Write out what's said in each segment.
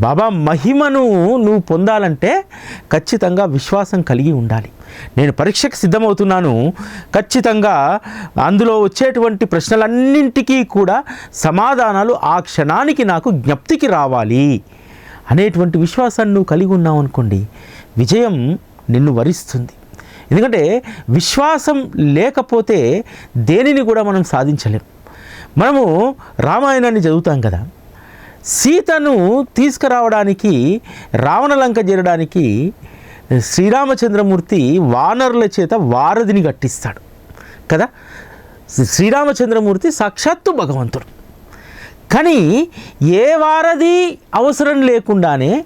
బాబా మహిమను నువ్వు పొందాలంటే ఖచ్చితంగా విశ్వాసం కలిగి ఉండాలి. నేను పరీక్షకు సిద్ధమవుతున్నాను. ఖచ్చితంగా అందులో వచ్చేటువంటి ప్రశ్నలన్నింటికీ కూడా సమాధానాలు ఆ క్షణానికి నాకు జ్ఞప్తికి రావాలి అనేటువంటి విశ్వాసాన్ని నువ్వు కలిగి ఉన్నావు అనుకోండి విజయం నిన్ను వరిస్తుంది. ఎందుకంటే విశ్వాసం లేకపోతే దేనిని కూడా మనం సాధించలేం. మనము రామాయణాన్ని చదువుతాం కదా. సీతను తీసుకురావడానికి రావణలంక చేరడానికి శ్రీరామచంద్రమూర్తి వానరుల చేత వారధిని కట్టిస్తాడు. కదా? శ్రీరామచంద్రమూర్తి సాక్షాత్తు భగవంతుడు. కానీ ఏ వారధి అవసరం లేకుండానే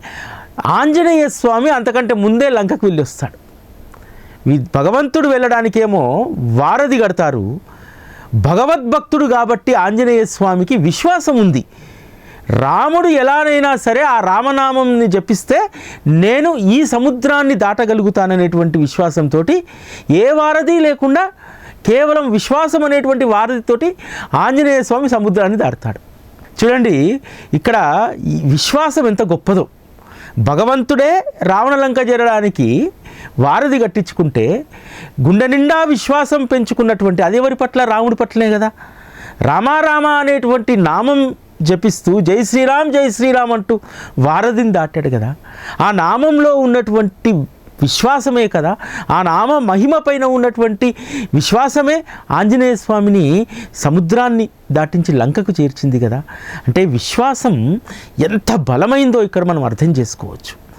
ఆంజనేయ స్వామి అంతకంటే ముందే లంకకు వెళ్ళి వస్తాడు భగవంతుడు వెళ్ళడానికేమో వారధి కడతారు. భగవద్భక్తుడు కాబట్టి ఆంజనేయ స్వామికి విశ్వాసం ఉంది రాముడు ఎలానైనా సరే ఆ రామనామంని జపిస్తే నేను ఈ సముద్రాన్ని దాటగలుగుతాననేటువంటి విశ్వాసంతో ఏ వారధి లేకుండా కేవలం విశ్వాసం అనేటువంటి వారధితోటి ఆంజనేయ స్వామి సముద్రాన్ని దాటుతాడు. చూడండి ఇక్కడ విశ్వాసం ఎంత గొప్పదో. భగవంతుడే రావణలంక చేరడానికి వారధి కట్టించుకుంటే గుండె నిండా విశ్వాసం పెంచుకున్నటువంటి అదేవరి పట్ల? రాముడి పట్లనే కదా. రామారామ అనేటువంటి నామం జపిస్తూ జై శ్రీరామ్ జై శ్రీరామ్ అంటూ వారధిని దాటాడు కదా. ఆ నామంలో ఉన్నటువంటి విశ్వాసమే కదా. ఆ నామ మహిమ పైన ఉన్నటువంటి విశ్వాసమే ఆంజనేయ స్వామిని సముద్రాన్ని దాటించి లంకకు చేర్చింది కదా. అంటే విశ్వాసం ఎంత బలమైందో ఇక్కడ మనం అర్థం చేసుకోవచ్చు.